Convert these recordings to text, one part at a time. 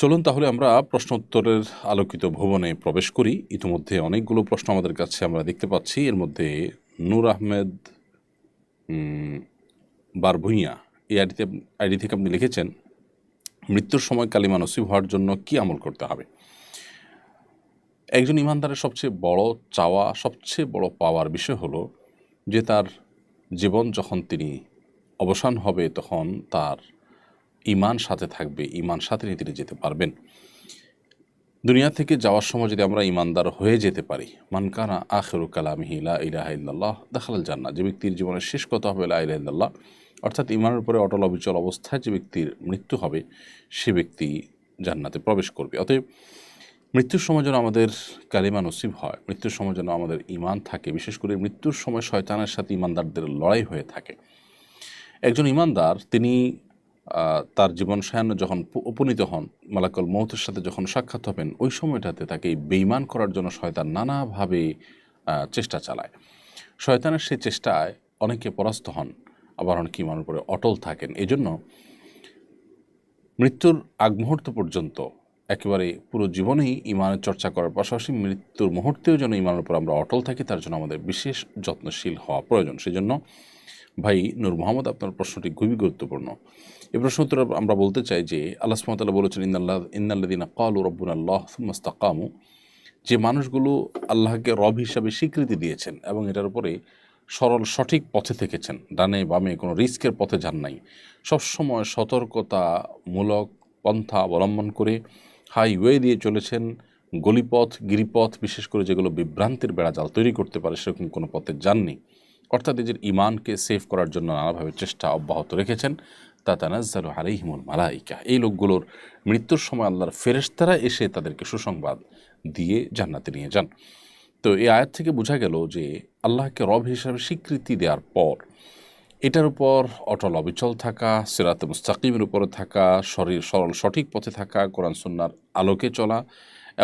চলুন তাহলে আমরা প্রশ্ন উত্তরের আলোকিত ভবনে প্রবেশ করি। ইতিমধ্যে অনেকগুলো প্রশ্ন আমাদের কাছে আমরা দেখতে পাচ্ছি। এর মধ্যে নূর আহমেদ বারভুইয়া, এই আইডিতে আইডি থেকে আপনি লিখেছেন, মৃত্যুর সময় কালিমা নসিব হওয়ার জন্য কি আমল করতে হবে? একজন ইমানদারের সবচেয়ে বড় চাওয়া, সবচেয়ে বড় পাওয়ার বিষয় হলো যে তার জীবন যখন তিনি অবসান হবে, তখন তার ইমান সাথে থাকবে ইমান সাথে নিয়ে তিনি যেতে পারবেন। দুনিয়া থেকে যাওয়ার সময় যদি আমরা ইমানদার হয়ে যেতে পারি মানকানা আখেরু কালামিহি লা ইলাহা ইল্লাল্লাহ দেখাল জান্না যে ব্যক্তির জীবনের শেষ কথা হবে লা অর্থাৎ ইমানের উপরে অটল অবিচল অবস্থায় যে ব্যক্তির মৃত্যু হবে, সে ব্যক্তি জান্নাতে প্রবেশ করবে। অতএব মৃত্যুর সময় যেন আমাদের কালিমা নসিব হয়, মৃত্যুর সময় যেন আমাদের ইমান থাকে, বিশেষ করে মৃত্যুর সময় শয়তানের সাথে ইমানদারদের লড়াই হয়ে থাকে। একজন ইমানদার তিনি তার জীবন সায়ান্ন যখন উপনীত হন, মালাকল মৌতের সাথে যখন সাক্ষাৎ হবেন, ওই সময়টাতে তাকে বেইমান করার জন্য শয়তান নানাভাবে চেষ্টা চালায়। শয়তানের সেই চেষ্টায় অনেকে পরাস্ত হন, আবার অনেকে ইমানের উপরে অটল থাকেন। এজন্য মৃত্যুর আগ মুহূর্ত পর্যন্ত একেবারে পুরো জীবনেই ইমানের চর্চা করার পাশাপাশি মৃত্যুর মুহূর্তেও যেন ইমানের উপর আমরা অটল থাকি, তার জন্য আমাদের বিশেষ যত্নশীল হওয়া প্রয়োজন। সেজন্য ভাই নূর মোহাম্মদ, আপনার প্রশ্নটি খুবই গুরুত্বপূর্ণ। এই প্রশ্ন উত্তরে আমরা বলতে চাই যে আল্লাহ সুমতাল্লাহ বলেছেন ইন্দাল্লাহ ইন্দাল্লাদিনা কালু রব্বুন আল্লাহ মুস্তাকামু যে মানুষগুলো আল্লাহকে রব হিসাবে স্বীকৃতি দিয়েছেন এবং এটার উপরে সরল সঠিক পথে থেকেছেন, ডানে বামে কোনো রিস্কের পথে যান নাই। সবসময় সতর্কতামূলক পন্থা অবলম্বন করে হাইওয়ে দিয়ে চলেছেন, গলিপথ, গিরিপথ, বিশেষ করে যেগুলো বিভ্রান্তির বেড়াজাল তৈরি করতে পারে সেরকম কোনো পথে যাননি। অর্থাৎ নিজের ইমানকে সেভ করার জন্য নানাভাবে চেষ্টা অব্যাহত রেখেছেন। তা তানাজ্জালু আলাইহিমুল মালাইকা। এই লোকগুলোর মৃত্যুর সময় আল্লাহর ফেরেশতারা এসে তাদেরকে সুসংবাদ দিয়ে জান্নাতে নিয়ে যান। তো এই আয়াত থেকে বোঝা গেল যে আল্লাহকে রব হিসাবে স্বীকৃতি দেওয়ার পর এটার উপর অটল অবিচল থাকা, সিরাতে মুস্তাকিমের উপরে থাকা, শরীর সরল সঠিক পথে থাকা, কোরআন সুন্নার আলোকে চলা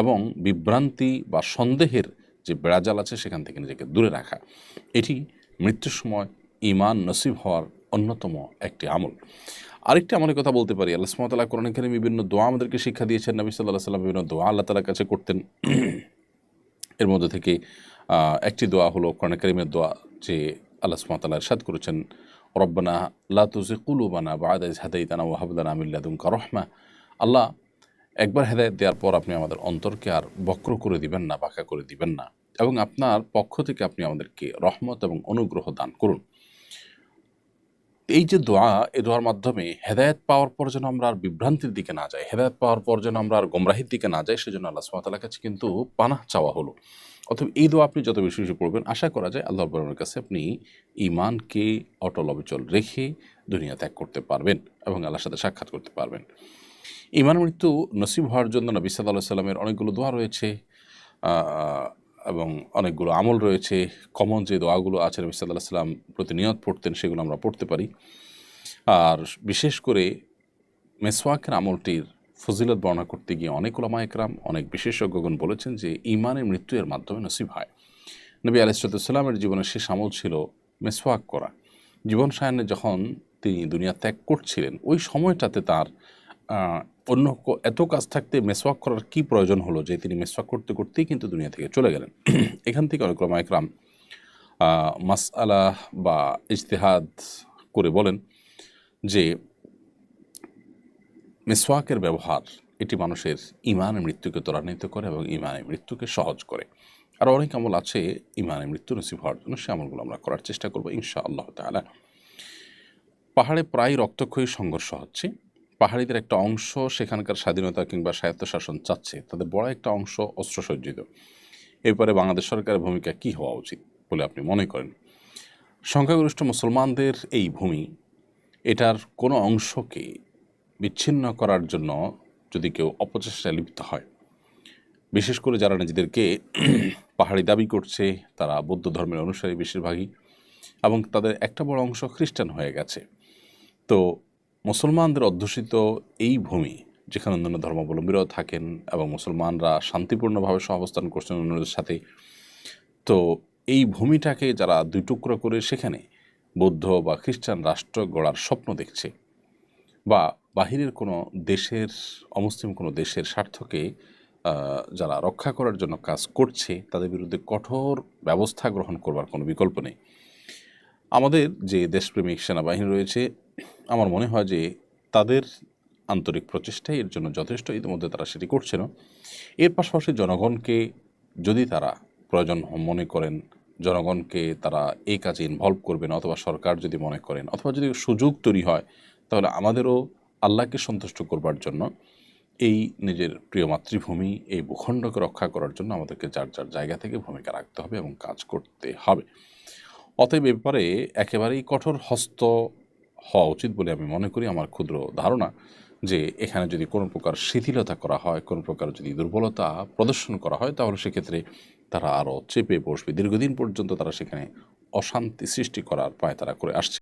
এবং বিভ্রান্তি বা সন্দেহের যে বেড়াজাল আছে সেখান থেকে নিজেকে দূরে রাখা, এটি মৃত্যুর সময় ইমান নসিব হওয়ার অন্যতম একটি আমল। আরেকটি আমলের কথা বলতে পারি। আল্লাহ সুমতাল্লাহ কোরআন এখানে বিভিন্ন দোয়া আমাদেরকে শিক্ষা দিয়েছেন। নবী সাল্লাহ সাল্লাম বিভিন্ন দোয়া আল্লাহ তালার কাছে করতেন। এর মধ্যে থেকে একটি দোয়া হলো কোরআন করিমের দোয়া যে আল্লাহ সুমতাল্লাহ ইরশাদ করেছেন, রব্বানা লা তুজি কুলুবানা বা আদাইজ হাদাইতানা ও হাবদানা আমিল্লাদুমকা রহমা। আল্লাহ, একবার হেদায়ত দেওয়ার পর আপনি আমাদের অন্তরকে আর বক্র করে দিবেন না, বাঁকা করে দিবেন না। এবং আপনার পক্ষ থেকে আপনি আমাদেরকে রহমত এবং অনুগ্রহ দান করুন। এই যে দোয়া এ দোয়ার মাধ্যমে হেদায়ত পাওয়ার পর যেন আমরা আর বিভ্রান্তির দিকে না যাই, হেদায়ত পাওয়ার পর যেন আমরা আর গোমরাহির দিকে না যাই, সেজন্য আল্লাহ সুমাতালার কাছে কিন্তু পানাহ চাওয়া হলো। অথবা এই দোয়া আপনি যত বেশি বেশি পড়বেন, আশা করা যায় আল্লাহ বরমের কাছে আপনি ইমানকে অটল অবিচল রেখে দুনিয়া ত্যাগ করতে পারবেন এবং আল্লাহর সাথে সাক্ষাৎ করতে পারবেন। ইমান মৃত্যু নসিব হওয়ার জন্য নবী সাল্লাহ সাল্লামের অনেকগুলো দোয়া রয়েছে। এবং অনেকগুলো আমল রয়েছে। কমন যে দোয়াগুলো আছে, নবী সাল্লাহ সাল্লাম প্রতিনিয়ত পড়তেন, সেগুলো আমরা পড়তে পারি। আর বিশেষ করে মেসওয়াকের আমলটির ফজিলত বর্ণনা করতে গিয়ে অনেক ওলামা একরাম, অনেক বিশেষজ্ঞগণ বলেছেন যে ইমানের মৃত্যু এর মাধ্যমে নসিব হয়। নবী আলাইসাল্লামের জীবনের শেষ আমল ছিল মেসওয়াক করা। জীবন সায়নে যখন তিনি দুনিয়া ত্যাগ করছিলেন, ওই সময়টাতে তার অন্য এত কাজ থাকতে মেসওয়াক করার কি প্রয়োজন হলো যে তিনি মেসওয়াক করতে করতেই কিন্তু দুনিয়া থেকে চলে গেলেন? এখান থেকে অনেক ওলামা একরাম মাস আলা বা ইজতেহাদ করে বলেন যে মেসওয়াকের ব্যবহার এটি মানুষের ইমানের মৃত্যুকে ত্বরান্বিত করে এবং ইমানের মৃত্যুকে সহজ করে। আর অনেক আমল আছে ইমানের মৃত্যু নসিব হওয়ার জন্য, সে আমলগুলো আমরা করার চেষ্টা করব ইনশা আল্লাহ তালা পাহাড়ে প্রায় রক্তক্ষয়ী সংঘর্ষ হচ্ছে। পাহাড়িদের একটা অংশ সেখানকার স্বাধীনতা কিংবা স্বায়ত্তশাসন চাচ্ছে। তাদের বড় একটা অংশ অস্ত্রসজ্জিত। এরপরে বাংলাদেশ সরকারের ভূমিকা কী হওয়া উচিত বলে আপনি মনে করেন? সংখ্যাগরিষ্ঠ মুসলমানদের এই ভূমি, এটার কোনো অংশকে বিচ্ছিন্ন করার জন্য যদি কেউ অপচেষ্টায় লিপ্ত হয়, বিশেষ করে যারা নিজেদেরকে পাহাড়ি দাবি করছে, তারা বৌদ্ধ ধর্মের অনুসারী বেশিরভাগই এবং তাদের একটা বড় অংশ খ্রিস্টান হয়ে গেছে। তো মুসলমানদের অধ্যুষিত এই ভূমি, যেখানে অন্যান্য ধর্মাবলম্বীরাও থাকেন এবং মুসলমানরা শান্তিপূর্ণভাবে সহাবস্থান করছেন অন্যদের সাথে, তো এই ভূমিটাকে যারা দুই টুকরো করে সেখানে বৌদ্ধ বা খ্রিস্টান রাষ্ট্র গড়ার স্বপ্ন দেখছে বা বাহিরের কোনো দেশের, অমুসলিম কোনো দেশের স্বার্থকে যারা রক্ষা করার জন্য কাজ করছে, তাদের বিরুদ্ধে কঠোর ব্যবস্থা গ্রহণ করবার কোনো বিকল্প নেই। আমাদের যে দেশপ্রেমিক সেনাবাহিনী রয়েছে আমার মনে হয় যে তাদের আন্তরিক প্রচেষ্টাই এর জন্য যথেষ্ট ইতিমধ্যে তারা সেটি করছিল। এর পাশাপাশি জনগণকে যদি তারা প্রয়োজন মনে করেন, জনগণকে তারা এই কাজে ইনভলভ করবেন অথবা সরকার যদি মনে করেন, অথবা যদি সুযোগ তৈরি হয়, তাহলে আমাদেরও আল্লাহকে সন্তুষ্ট করবার জন্য এই নিজের প্রিয় মাতৃভূমি, এই ভূখণ্ডকে রক্ষা করার জন্য আমাদেরকে যার যার জায়গা থেকে ভূমিকা রাখতে হবে এবং কাজ করতে হবে। অতএব ব্যাপারে একেবারেই কঠোর হস্ত হওয়া উচিত বলে আমি মনে করি আমার ক্ষুদ্র ধারণা যে এখানে যদি কোনো প্রকার শিথিলতা করা হয়, কোনো প্রকার যদি দুর্বলতা প্রদর্শন করা হয়, তাহলে সেক্ষেত্রে তারা আরও চেপে বসবে। দীর্ঘদিন পর্যন্ত তারা সেখানে অশান্তি সৃষ্টি করার পায় তারা করে আসছে।